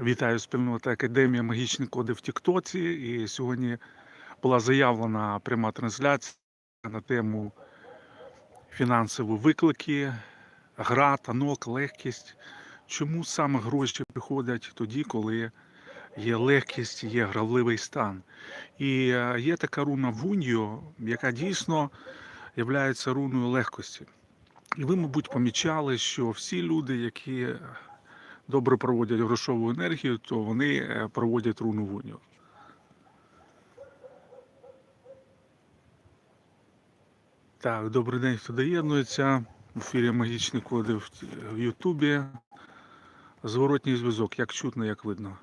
Вітаю спільнота Академія Магічні коди в Тіктоці. І сьогодні була заявлена пряма трансляція на тему фінансові виклики, гра, танок, легкість. Чому саме гроші приходять тоді, коли є легкість, є гравливий стан? І е, є така руна Вуньо, яка дійсно є руною легкості. І ви, мабуть, помічали, що всі люди, які добре проводять грошову енергію, то вони е, проводять руну вуню. Так, добрий день, хто доєднується. В ефірі Магічні коди в в Ютубі. Зворотній зв'язок, як чутно, як видно.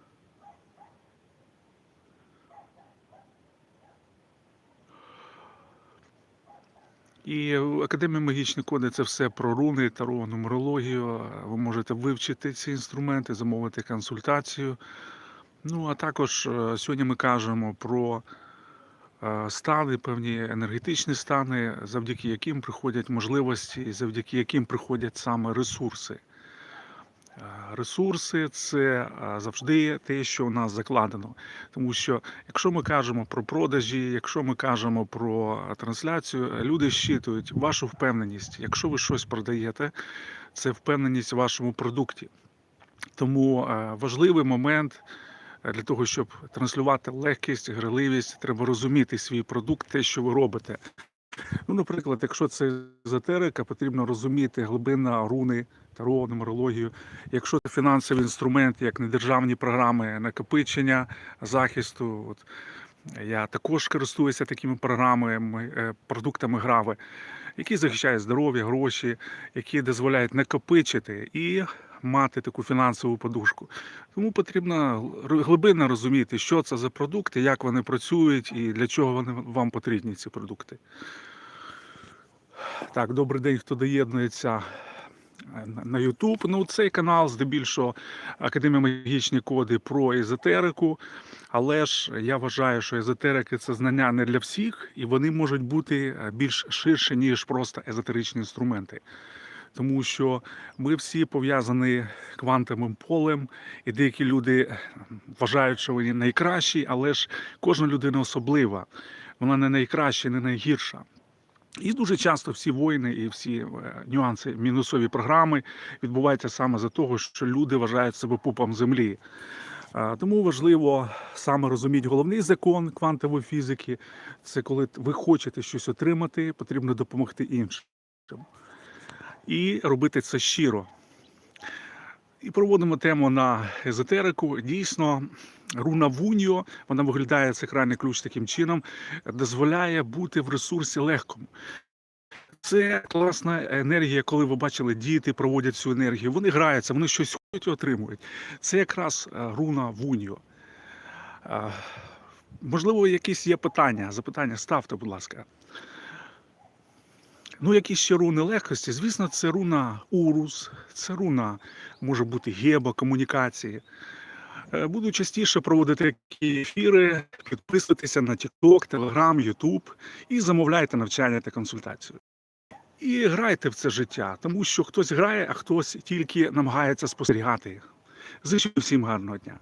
І Академія Магічні коди це все про руни, таро, нумерологію. Ви можете вивчити ці інструменти, замовити консультацію. Ну, а також е, сьогодні ми кажемо про е, стани, певні енергетичні стани, завдяки яким приходять можливості, завдяки яким приходять саме ресурси. Е, Ресурси це е, завжди те, що у нас закладено. Тому що якщо ми кажемо про продажі, якщо ми кажемо про трансляцію, люди щитують вашу впевненість. Якщо ви щось продаєте, це впевненість в вашому продукті. Тому е, важливий момент е, для того, щоб транслювати легкість, граливість, треба розуміти свій продукт, те, що ви робите. Ну, наприклад, якщо це езотерика, потрібно розуміти глибина руни, таро, нумерологію. Якщо це фінансовий інструмент, як недержавні програми накопичення, захисту. От, я також користуюся такими програмами, е, продуктами грави, які захищають здоров'я, гроші, які дозволяють накопичити і мати таку фінансову подушку. Тому потрібно глибинно розуміти, що це за продукти, як вони працюють і для чого вони вам потрібні, ці продукти. Так, добрий день, хто доєднується е, на YouTube. Ну, цей канал здебільшого Академія Магічні коди про езотерику. Але ж я вважаю, що езотерики це знання не для всіх, і вони можуть бути е, більш ширше, ніж просто езотеричні інструменти. Тому що ми всі пов'язані квантовим полем, і деякі люди е, вважають, що вони найкращі, але ж кожна людина особлива. Вона не найкраща, не найгірша. І дуже часто всі воїни і всі е, нюанси, мінусові програми відбуваються саме за того, що люди вважають себе пупом землі. Тому важливо саме розуміти головний закон квантової фізики. Це коли ви хочете щось отримати, потрібно допомогти іншим. І робити це щиро. І проводимо тему на езотерику. Дійсно, руна Вуньо, вона виглядає це крайний ключ таким чином, дозволяє бути в ресурсі легкому. Це класна енергія, коли ви бачили, діти проводять цю енергію. Вони граються, вони щось хочуть і отримують. Це якраз е, руна Вуньо. Е, Можливо, якісь є питання, запитання ставте, будь ласка. Ну, які ще руни легкості, звісно, це руна Урус, це руна може бути геба, комунікації. Е, Буду частіше проводити такі ефіри, підписуйтеся на TikTok, Telegram, YouTube і замовляйте навчання та консультацію. І грайте в це життя, тому що хтось грає, а хтось тільки намагається спостерігати. Зичу всім гарного дня.